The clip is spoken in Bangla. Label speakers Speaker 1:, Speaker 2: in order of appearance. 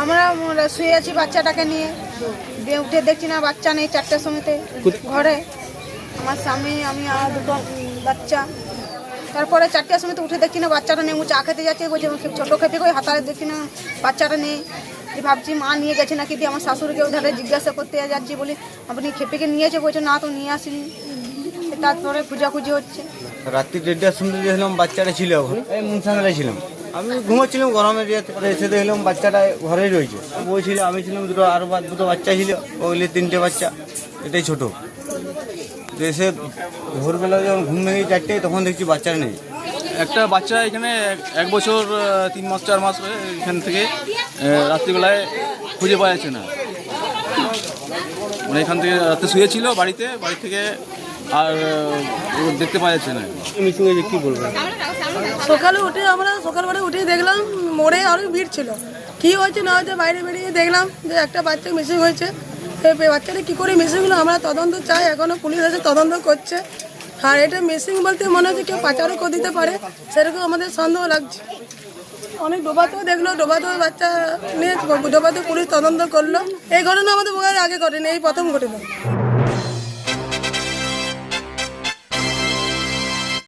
Speaker 1: গেছি বাচ্চাটাকে নিয়ে। দিয়ে উঠে দেখছি না বাচ্চা নেই চারটের সময়তে ঘরে। আমার স্বামী আমি আর দুটো বাচ্চা। তারপরে চারটের সময় তো উঠে দেখছি না বাচ্চাটা নেই। ও চা খেতে যাচ্ছে বলছে "খে- ছোটো খেতে কই হাতারে দেখছি না বাচ্চাটা নেই। ভাবছি মা নিয়ে গেছে নাকি? দিয়ে আমার শাশুড়িকে ওধারে জিজ্ঞাসা করতে যাচ্ছি বলি আপনি খেপেকে নিয়েছে বলছে না তো নিয়ে আসিনি। তারপরে খোঁজাখুঁজি হচ্ছে।
Speaker 2: রাত্রি দেড়টার সময় দেখলাম বাচ্চাটা ছিল ওখানে ছিলাম। আমি ঘুমোচ্ছিলাম গরমের ইয়েতে এসে দেখলাম বাচ্চাটা ঘরেই রয়েছে। বই ছিল আমি ছিলাম দুটো আরও বা- দুটো বাচ্চা ছিল ওইগুলি তিনটে বাচ্চা এটাই ছোট। তো এসে ভোরবেলা যখন ঘুম ভেঙে চারটে তখন দেখছি বাচ্চাটা নেই।
Speaker 3: একটা বাচ্চা এখানে এক- এক বছর তিন মাস চার মাস হয়ে এখান থেকে রাত্রিবেলায় খুঁজে পাওয়া যাচ্ছে না। মানে এখান থেকে রাতে শুয়েছিল বাড়িতে বাড়ি থেকে আর ও দেখতে পাওয়া যাচ্ছে না।
Speaker 2: মিসিং হয়েছে কি বলবেন?
Speaker 4: সকালে উঠে আমরা সকালবেলা উঠে দেখলাম মোড়ে অনেক ভিড় ছিল। কি হয়েছে না হয়েছে বাইরে বেরিয়ে দেখলাম যে একটা বাচ্চা মিসিং হয়েছে। বাচ্চাটা কী করে মিসিং হলো? আমরা তদন্ত চাই এখনও পুলিশ আছে তদন্ত করছে। আর এটা মিসিং বলতে মনে হচ্ছে কেউ পাচারও করে দিতে পারে, সেরকম আমাদের সন্দেহ লাগছে। অনেক ডোবাতেও দেখল, ডোবাতেও বাচ্চা নিয়ে ডোবাতে পুলিশ তদন্ত করল। এই ঘটনা আমাদের বোকার আগে ঘটেনি, এই প্রথম ঘটনা।